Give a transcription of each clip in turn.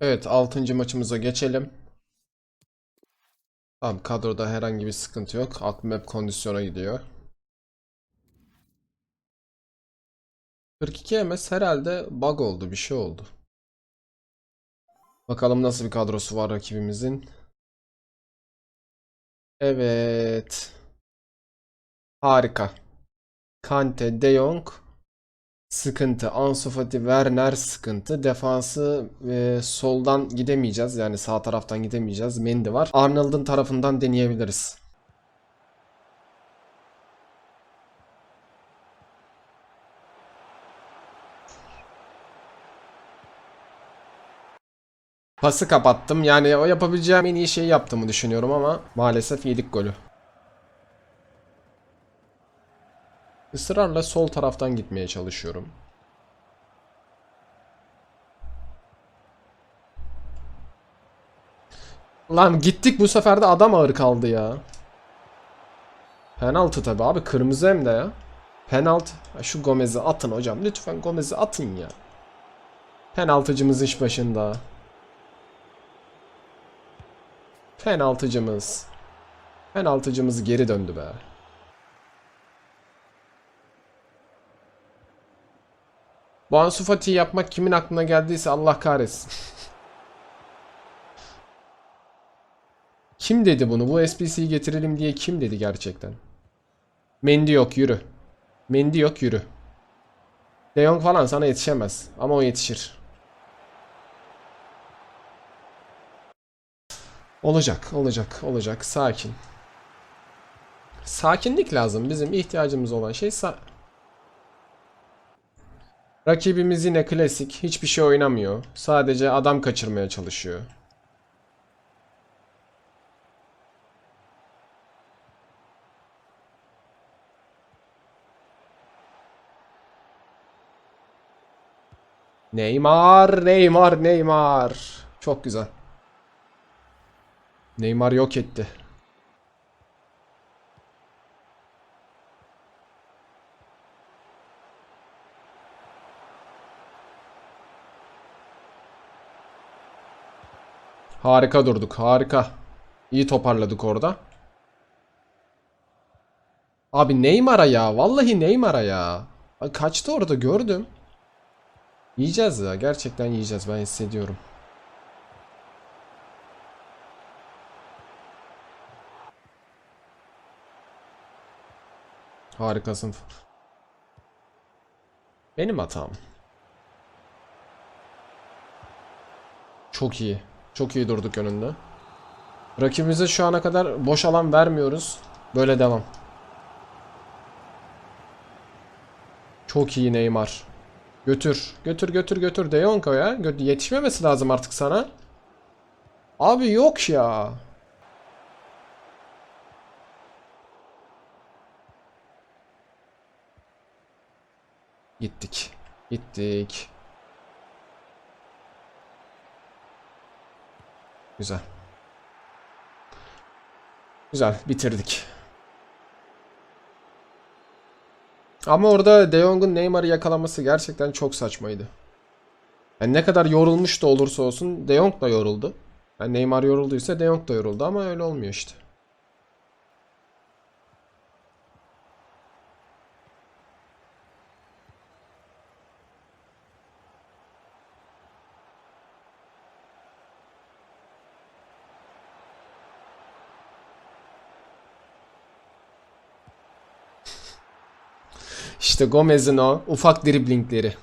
Evet 6. maçımıza geçelim. Tamam kadroda herhangi bir sıkıntı yok. Aklım hep kondisyona gidiyor. 42 MS herhalde bug oldu bir şey oldu. Bakalım nasıl bir kadrosu var rakibimizin. Evet. Harika. Kante, De Jong sıkıntı. Ansu Fati, Werner sıkıntı. Defansı e, soldan gidemeyeceğiz. Yani sağ taraftan gidemeyeceğiz. Mendy var. Arnold'un tarafından deneyebiliriz. Pası kapattım. Yani o yapabileceğim en iyi şeyi yaptığımı düşünüyorum ama maalesef yedik golü. Israrla sol taraftan gitmeye çalışıyorum. Lan gittik bu sefer de adam ağır kaldı ya. Penaltı tabi abi kırmızı hem de ya. Penaltı. Şu Gomez'i atın hocam. Lütfen Gomez'i atın ya. Penaltıcımız iş başında. Penaltıcımız. Penaltıcımız geri döndü be. Bu Ansu Fati'yi yapmak kimin aklına geldiyse Allah kahretsin. Kim dedi bunu? Bu SPC'yi getirelim diye kim dedi gerçekten? Mendy yok yürü. Mendy yok yürü. De Jong falan sana yetişemez. Ama o yetişir. Olacak, olacak, olacak. Sakin. Sakinlik lazım. Bizim ihtiyacımız olan şey sa Rakibimiz yine klasik. Hiçbir şey oynamıyor. Sadece adam kaçırmaya çalışıyor. Neymar, Neymar, Neymar. Çok güzel. Neymar yok etti. Harika durduk, harika. İyi toparladık orada. Abi Neymar'a ya, vallahi Neymar'a ya. Kaçtı orada gördüm. Yiyeceğiz ya, gerçekten yiyeceğiz ben hissediyorum. Harikasın. Benim hatam. Çok iyi. Çok iyi durduk önünde. Rakibimize şu ana kadar boş alan vermiyoruz. Böyle devam. Çok iyi Neymar. Götür. Götür götür götür. De Jong ya. Yetişmemesi lazım artık sana. Abi yok ya. Gittik. Gittik. Güzel. Güzel bitirdik. Ama orada De Jong'un Neymar'ı yakalaması gerçekten çok saçmaydı. Yani ne kadar yorulmuş da olursa olsun De Jong da yoruldu. Yani Neymar yorulduysa De Jong da yoruldu ama öyle olmuyor işte. İşte Gomez'in o ufak driblingleri.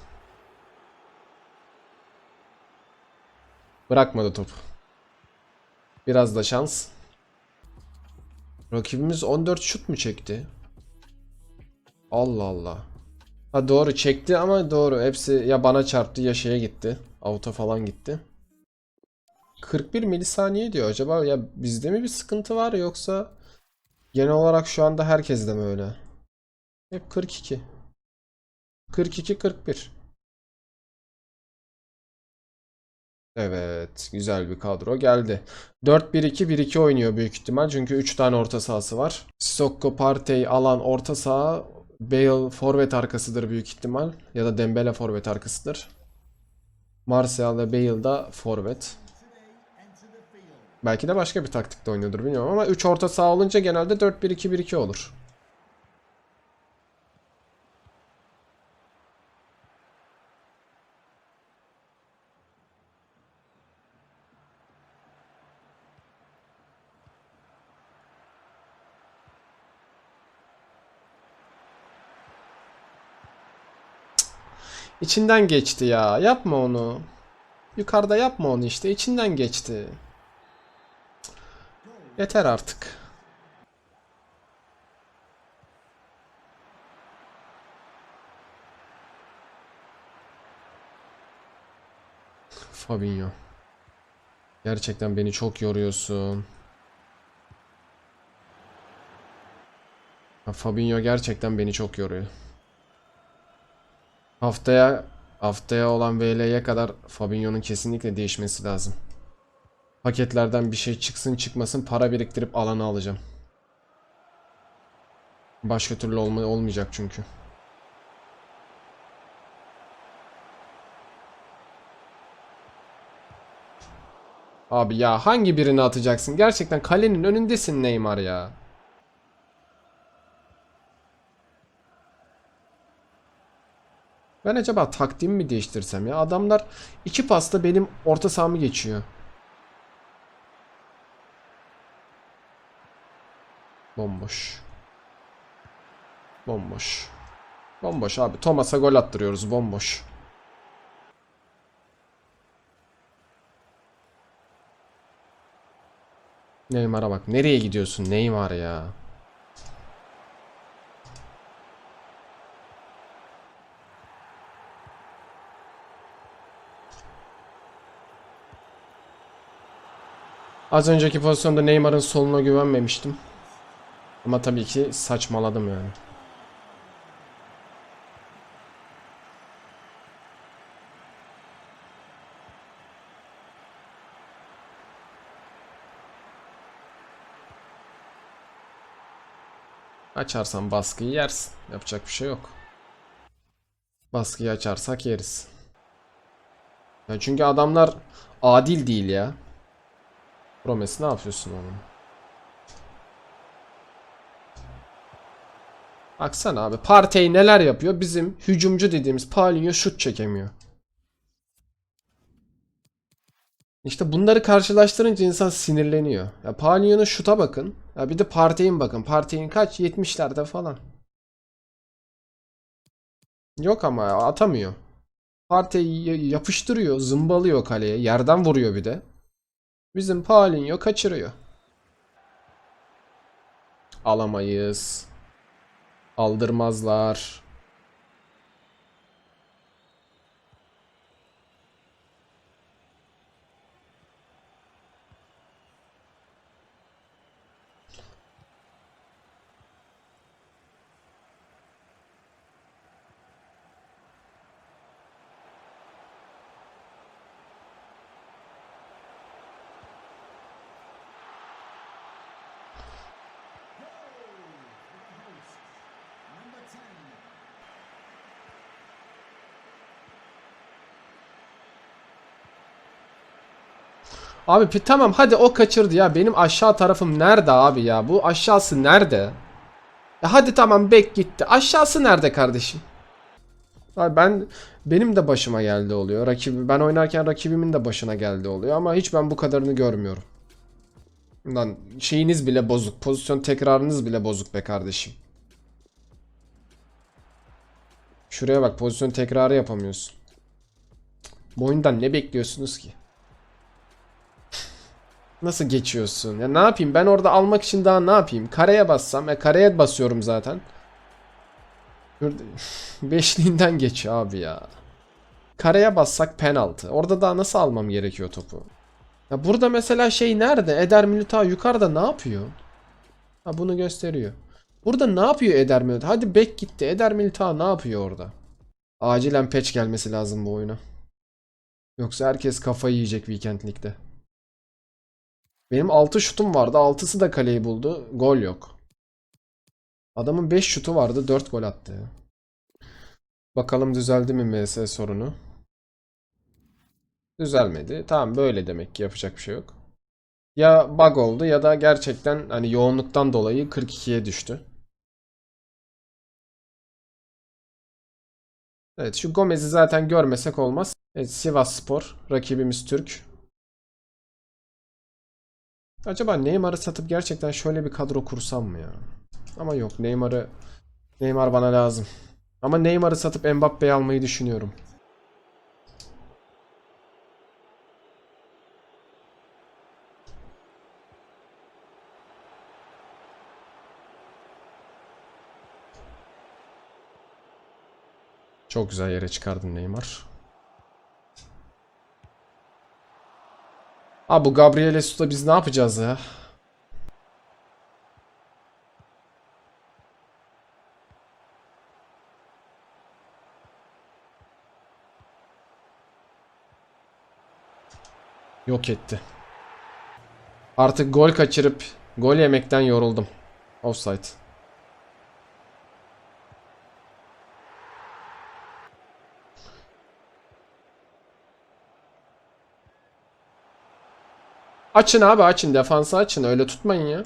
Bırakmadı topu. Biraz da şans. Rakibimiz 14 şut mu çekti? Allah Allah. Ha doğru çekti ama doğru. Hepsi ya bana çarptı ya şeye gitti. Out'a falan gitti. 41 milisaniye diyor. Acaba ya bizde mi bir sıkıntı var yoksa genel olarak şu anda herkeste mi öyle? Hep 42. 42 41. Evet, güzel bir kadro geldi. 4-1-2-1-2 oynuyor büyük ihtimal çünkü 3 tane orta sahası var. Sissoko, Partey, Alan orta saha, Bale forvet arkasıdır büyük ihtimal ya da Dembele forvet arkasıdır. Martial ve Bale da forvet. Belki de başka bir taktikte oynuyordur bilmiyorum ama 3 orta saha olunca genelde 4-1-2-1-2 olur. İçinden geçti ya. Yapma onu. Yukarıda yapma onu işte. İçinden geçti. Yeter artık. Fabinho. Gerçekten beni çok yoruyorsun. Fabinho gerçekten beni çok yoruyor. Haftaya haftaya olan VL'ye kadar Fabinho'nun kesinlikle değişmesi lazım. Paketlerden bir şey çıksın çıkmasın para biriktirip alanı alacağım. Başka türlü olma, olmayacak çünkü. Abi ya hangi birini atacaksın? Gerçekten kalenin önündesin Neymar ya. Ben acaba taktiğimi mi değiştirsem ya? Adamlar iki pasta benim orta sahamı geçiyor. Bomboş. Bomboş. Bomboş abi. Thomas'a gol attırıyoruz. Bomboş. Neymar'a bak. Nereye gidiyorsun Neymar ya? Az önceki pozisyonda Neymar'ın soluna güvenmemiştim. Ama tabii ki saçmaladım yani. Açarsan baskıyı yersin. Yapacak bir şey yok. Baskıyı açarsak yeriz. Ya çünkü adamlar adil değil ya. Promes ne yapıyorsun oğlum? Baksana abi Partey neler yapıyor? Bizim hücumcu dediğimiz Paulinho şut çekemiyor. İşte bunları karşılaştırınca insan sinirleniyor. Ya Paulinho'nun şuta bakın. Ya bir de Partey'in bakın. Partey'in kaç? 70'lerde falan. Yok ama atamıyor. Partey yapıştırıyor, zımbalıyor kaleye. Yerden vuruyor bir de. Bizim Paulinho kaçırıyor. Alamayız. Aldırmazlar. Abi tamam hadi o kaçırdı ya. Benim aşağı tarafım nerede abi ya? Bu aşağısı nerede? Ya hadi tamam bek gitti. Aşağısı nerede kardeşim? Abi ben benim de başıma geldi oluyor. Rakibi ben oynarken rakibimin de başına geldi oluyor ama hiç ben bu kadarını görmüyorum. Lan şeyiniz bile bozuk. Pozisyon tekrarınız bile bozuk be kardeşim. Şuraya bak pozisyon tekrarı yapamıyorsun. Bu oyundan ne bekliyorsunuz ki? Nasıl geçiyorsun? Ya ne yapayım? Ben orada almak için daha ne yapayım? Kareye bassam. E kareye basıyorum zaten. Beşliğinden geçiyor abi ya. Kareye bassak penaltı. Orada daha nasıl almam gerekiyor topu? Ya burada mesela şey nerede? Eder Militao yukarıda ne yapıyor? Ha bunu gösteriyor. Burada ne yapıyor Eder Militao? Hadi bek gitti. Eder Militao ne yapıyor orada? Acilen patch gelmesi lazım bu oyuna. Yoksa herkes kafayı yiyecek Weekend League'de. Benim 6 şutum vardı. 6'sı da kaleyi buldu. Gol yok. Adamın 5 şutu vardı. 4 gol attı. Bakalım düzeldi mi MS sorunu. Düzelmedi. Tamam böyle demek ki yapacak bir şey yok. Ya bug oldu ya da gerçekten hani yoğunluktan dolayı 42'ye düştü. Evet şu Gomez'i zaten görmesek olmaz. Evet Sivasspor rakibimiz Türk. Acaba Neymar'ı satıp gerçekten şöyle bir kadro kursam mı ya? Ama yok Neymar'ı Neymar bana lazım. Ama Neymar'ı satıp Mbappe'yi almayı düşünüyorum. Çok güzel yere çıkardın Neymar. Abi bu Gabriel Jesus'ta biz ne yapacağız ya? Yok etti. Artık gol kaçırıp gol yemekten yoruldum. Offside. Açın abi açın. Defansı açın. Öyle tutmayın ya.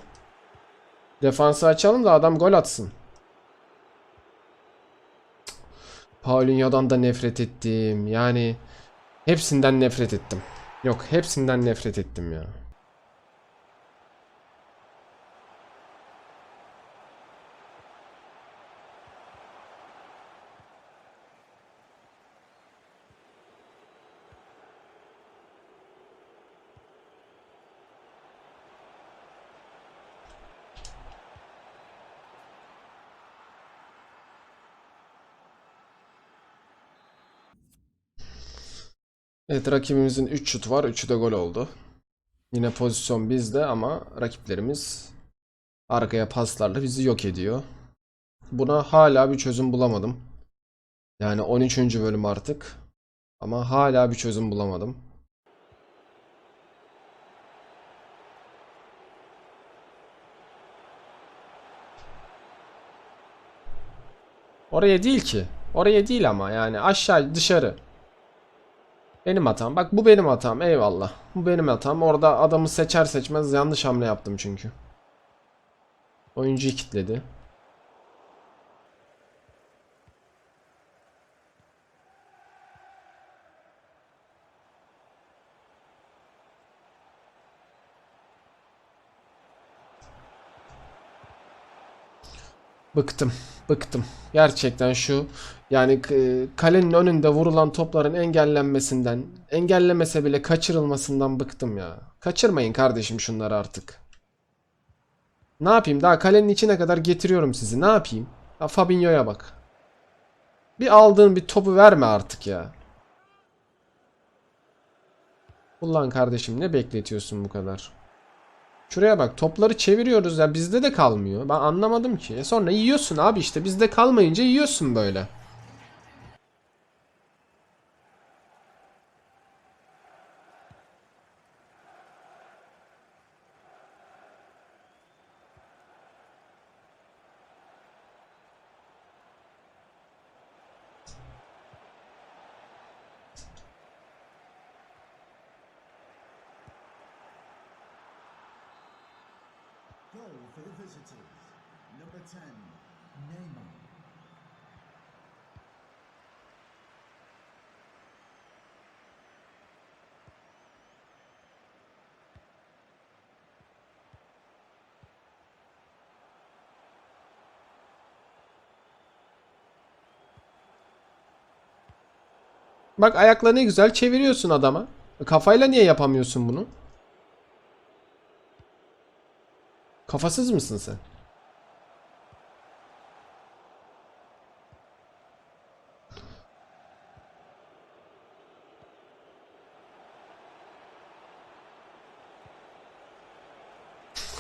Defansı açalım da adam gol atsın. Paulinho'dan da nefret ettim. Yani hepsinden nefret ettim. Yok hepsinden nefret ettim ya. Evet rakibimizin 3 şut var. 3'ü de gol oldu. Yine pozisyon bizde ama rakiplerimiz arkaya paslarla bizi yok ediyor. Buna hala bir çözüm bulamadım. Yani 13. bölüm artık. Ama hala bir çözüm bulamadım. Oraya değil ki. Oraya değil ama yani aşağı dışarı. Benim hatam. Bak bu benim hatam. Eyvallah. Bu benim hatam. Orada adamı seçer seçmez yanlış hamle yaptım çünkü. Oyuncuyu kilitledi. Bıktım. Bıktım. Gerçekten şu yani kalenin önünde vurulan topların engellenmesinden, engellemese bile kaçırılmasından bıktım ya. Kaçırmayın kardeşim şunları artık. Ne yapayım? Daha kalenin içine kadar getiriyorum sizi. Ne yapayım? Ha, Fabinho'ya bak. Bir aldığın bir topu verme artık ya. Ulan kardeşim ne bekletiyorsun bu kadar? Şuraya bak topları çeviriyoruz ya bizde de kalmıyor. Ben anlamadım ki. E sonra yiyorsun abi işte bizde kalmayınca yiyorsun böyle. Goal for the visitors. Number 10, Neymar. Bak ayaklarını güzel çeviriyorsun adama. Kafayla niye yapamıyorsun bunu? Kafasız mısın sen?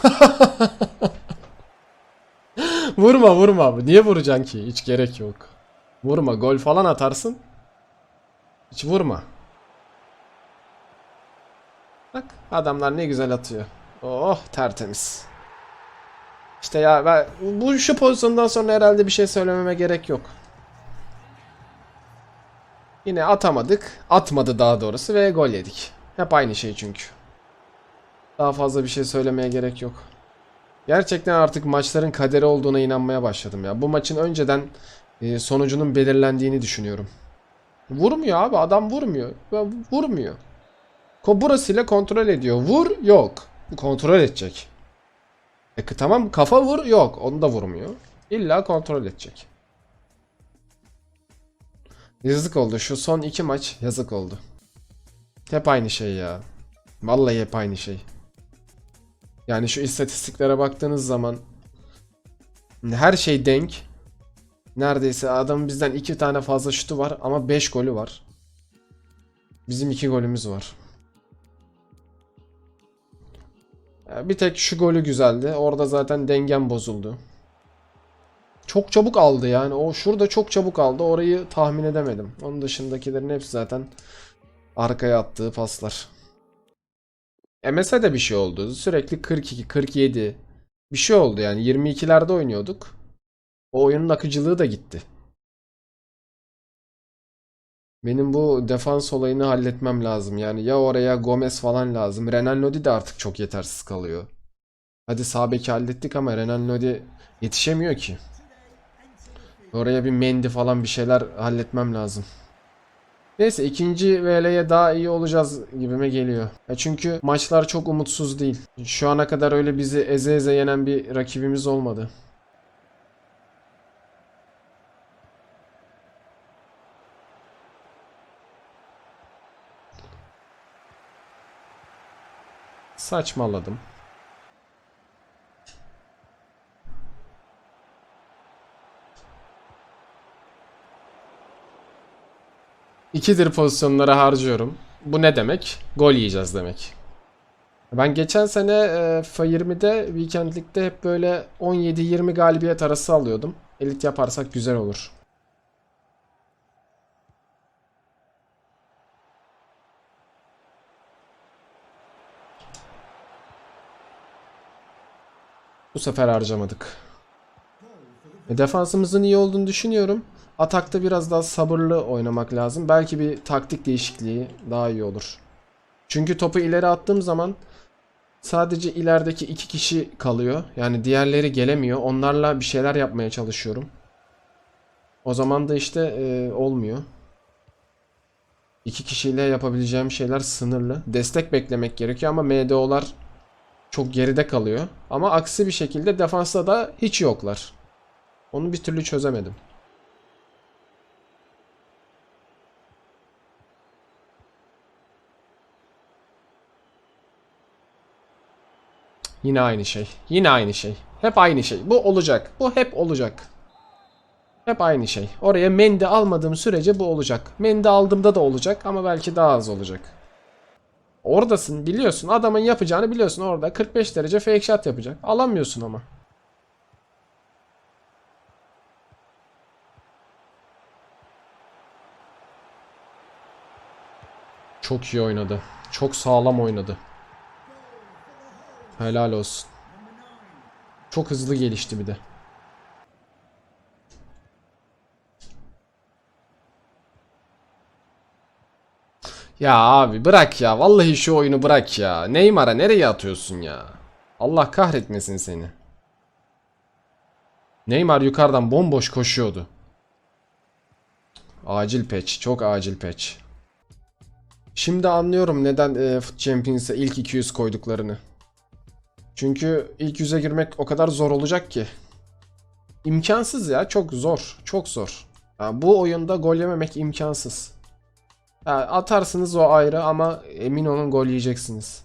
Vurma vurma. Niye vuracaksın ki? Hiç gerek yok. Vurma. Gol falan atarsın. Hiç vurma. Bak adamlar ne güzel atıyor. Oh tertemiz. İşte ya ben bu şu pozisyondan sonra herhalde bir şey söylememe gerek yok. Yine atamadık. Atmadı daha doğrusu ve gol yedik. Hep aynı şey çünkü. Daha fazla bir şey söylemeye gerek yok. Gerçekten artık maçların kaderi olduğuna inanmaya başladım ya. Bu maçın önceden e, sonucunun belirlendiğini düşünüyorum. Vurmuyor abi adam vurmuyor. Vurmuyor. Burasıyla kontrol ediyor. Vur yok. Kontrol edecek. E tamam kafa vur yok. Onu da vurmuyor. İlla kontrol edecek. Yazık oldu. Şu son iki maç yazık oldu. Hep aynı şey ya. Vallahi hep aynı şey. Yani şu istatistiklere baktığınız zaman her şey denk. Neredeyse adamın bizden iki tane fazla şutu var ama 5 golü var. Bizim iki golümüz var. Bir tek şu golü güzeldi. Orada zaten dengem bozuldu. Çok çabuk aldı yani. O şurada çok çabuk aldı. Orayı tahmin edemedim. Onun dışındakilerin hepsi zaten arkaya attığı paslar. MS'e de bir şey oldu. Sürekli 42, 47 bir şey oldu yani. 22'lerde oynuyorduk. O oyunun akıcılığı da gitti. Benim bu defans olayını halletmem lazım. Yani ya oraya Gomez falan lazım. Renan Lodi de artık çok yetersiz kalıyor. Hadi sağ beki hallettik ama Renan Lodi yetişemiyor ki. Oraya bir Mendy falan bir şeyler halletmem lazım. Neyse ikinci VL'ye daha iyi olacağız gibime geliyor. Ya çünkü maçlar çok umutsuz değil. Şu ana kadar öyle bizi eze eze yenen bir rakibimiz olmadı. Saçmaladım. İkidir pozisyonlara harcıyorum. Bu ne demek? Gol yiyeceğiz demek. Ben geçen sene e, FIFA 20'de Weekend League'de hep böyle 17-20 galibiyet arası alıyordum. Elit yaparsak güzel olur. Bu sefer harcamadık. E, defansımızın iyi olduğunu düşünüyorum. Atakta biraz daha sabırlı oynamak lazım. Belki bir taktik değişikliği daha iyi olur. Çünkü topu ileri attığım zaman sadece ilerideki iki kişi kalıyor. Yani diğerleri gelemiyor. Onlarla bir şeyler yapmaya çalışıyorum. O zaman da işte e, olmuyor. İki kişiyle yapabileceğim şeyler sınırlı. Destek beklemek gerekiyor ama MDO'lar çok geride kalıyor. Ama aksi bir şekilde defansta da hiç yoklar. Onu bir türlü çözemedim. Yine aynı şey. Yine aynı şey. Hep aynı şey. Bu olacak. Bu hep olacak. Hep aynı şey. Oraya mendi almadığım sürece bu olacak. Mendi aldığımda da olacak ama belki daha az olacak. Oradasın biliyorsun. Adamın yapacağını biliyorsun orada. 45 derece fake shot yapacak. Alamıyorsun ama. Çok iyi oynadı. Çok sağlam oynadı. Helal olsun. Çok hızlı gelişti bir de. Ya abi bırak ya. Vallahi şu oyunu bırak ya. Neymar'a nereye atıyorsun ya? Allah kahretmesin seni. Neymar yukarıdan bomboş koşuyordu. Acil patch. Çok acil patch. Şimdi anlıyorum neden e, Foot Champions'e ilk 200 koyduklarını. Çünkü ilk yüze girmek o kadar zor olacak ki. İmkansız ya çok zor. Çok zor. Ya bu oyunda gol yememek imkansız. Ya atarsınız o ayrı ama emin olun gol yiyeceksiniz.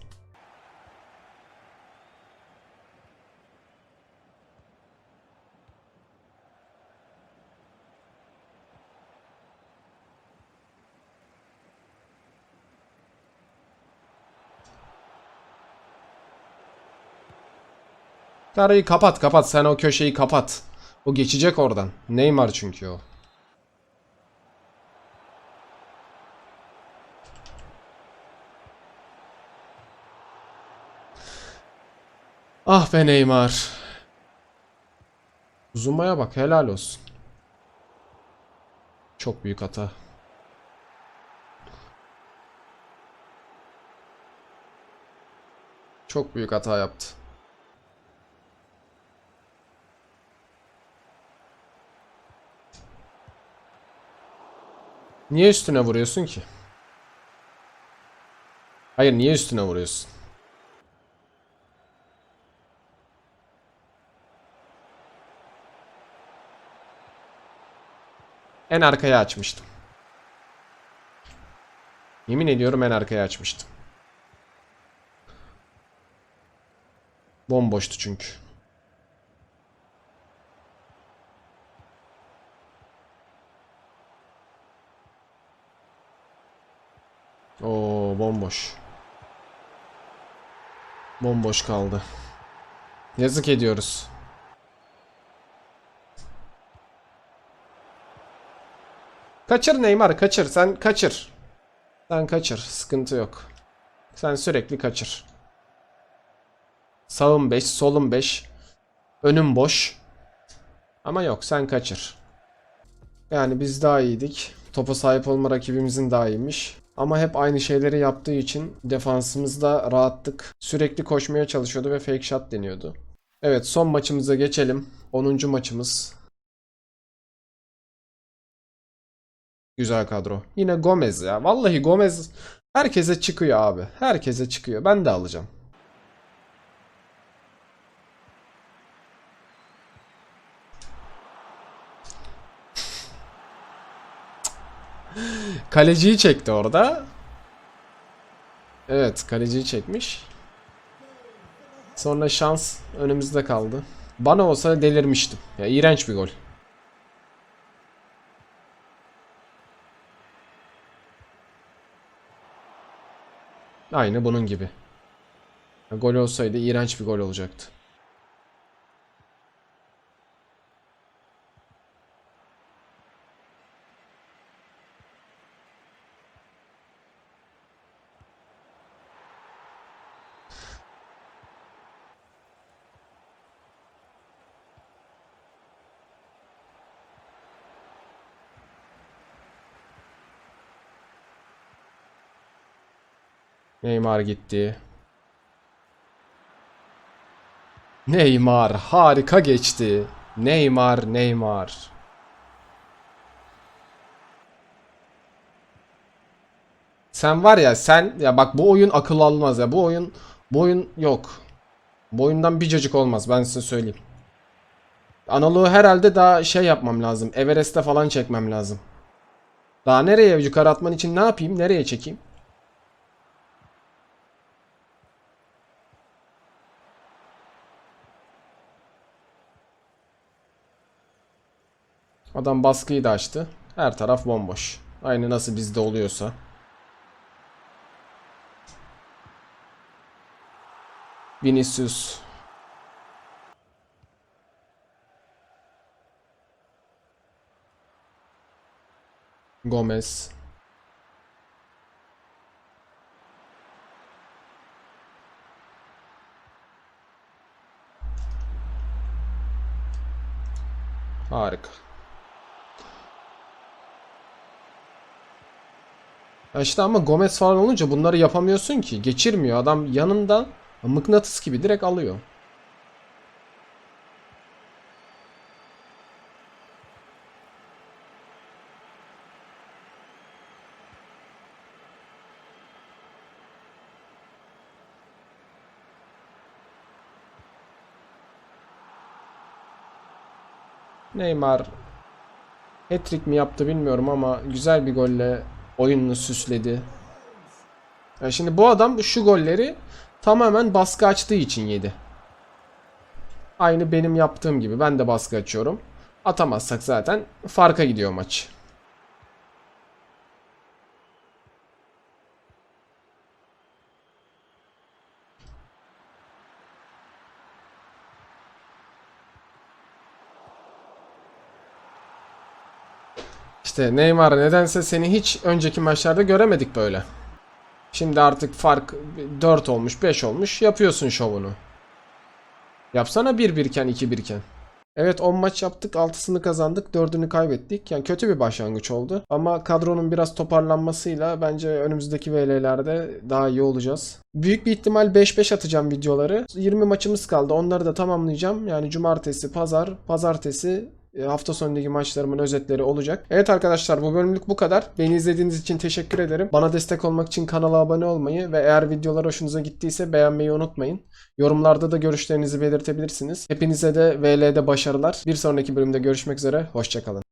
Karayı kapat kapat sen o köşeyi kapat. O geçecek oradan. Neymar çünkü o. Ah be Neymar. Zuma'ya bak helal olsun. Çok büyük hata. Çok büyük hata yaptı. Niye üstüne vuruyorsun ki? Hayır niye üstüne vuruyorsun? En arkaya açmıştım. Yemin ediyorum en arkaya açmıştım. Bomboştu çünkü. Oo bomboş. Bomboş kaldı. Yazık ediyoruz. Kaçır Neymar kaçır sen kaçır. Sen kaçır sıkıntı yok. Sen sürekli kaçır. Sağım 5, solum 5. Önüm boş. Ama yok sen kaçır. Yani biz daha iyiydik. Topa sahip olma rakibimizin daha iyiymiş. Ama hep aynı şeyleri yaptığı için defansımızda rahattık. Sürekli koşmaya çalışıyordu ve fake shot deniyordu. Evet son maçımıza geçelim. 10. maçımız. Güzel kadro. Yine Gomez ya. Vallahi Gomez herkese çıkıyor abi. Herkese çıkıyor. Ben de alacağım. Kaleciyi çekti orada. Evet, kaleciyi çekmiş. Sonra şans önümüzde kaldı. Bana olsa delirmiştim. Ya iğrenç bir gol. Aynı bunun gibi. Gol olsaydı iğrenç bir gol olacaktı. Neymar gitti. Neymar harika geçti. Neymar, Neymar. Sen var ya sen ya bak bu oyun akıl almaz ya. Bu oyun bu oyun yok. Bu oyundan bir cacık olmaz ben size söyleyeyim. Analogu herhalde daha şey yapmam lazım. Everest'e falan çekmem lazım. Daha nereye yukarı atman için ne yapayım? Nereye çekeyim? Adam baskıyı da açtı. Her taraf bomboş. Aynı nasıl bizde oluyorsa. Vinicius. Gomez. Harika. Ya ama Gomez falan olunca bunları yapamıyorsun ki. Geçirmiyor. Adam yanında mıknatıs gibi direkt alıyor. Neymar hat-trick mi yaptı bilmiyorum ama güzel bir golle oyununu süsledi. Ya şimdi bu adam şu golleri tamamen baskı açtığı için yedi. Aynı benim yaptığım gibi ben de baskı açıyorum. Atamazsak zaten farka gidiyor maç. İşte Neymar nedense seni hiç önceki maçlarda göremedik böyle. Şimdi artık fark 4 olmuş 5 olmuş yapıyorsun şovunu. Yapsana 1-1 iken 2-1 iken. Evet 10 maç yaptık 6'sını kazandık 4'ünü kaybettik. Yani kötü bir başlangıç oldu. Ama kadronun biraz toparlanmasıyla bence önümüzdeki VL'lerde daha iyi olacağız. Büyük bir ihtimal 5-5 atacağım videoları. 20 maçımız kaldı onları da tamamlayacağım. Yani cumartesi, pazar, pazartesi hafta sonundaki maçlarımın özetleri olacak. Evet arkadaşlar bu bölümlük bu kadar. Beni izlediğiniz için teşekkür ederim. Bana destek olmak için kanala abone olmayı ve eğer videolar hoşunuza gittiyse beğenmeyi unutmayın. Yorumlarda da görüşlerinizi belirtebilirsiniz. Hepinize de VL'de başarılar. Bir sonraki bölümde görüşmek üzere. Hoşçakalın.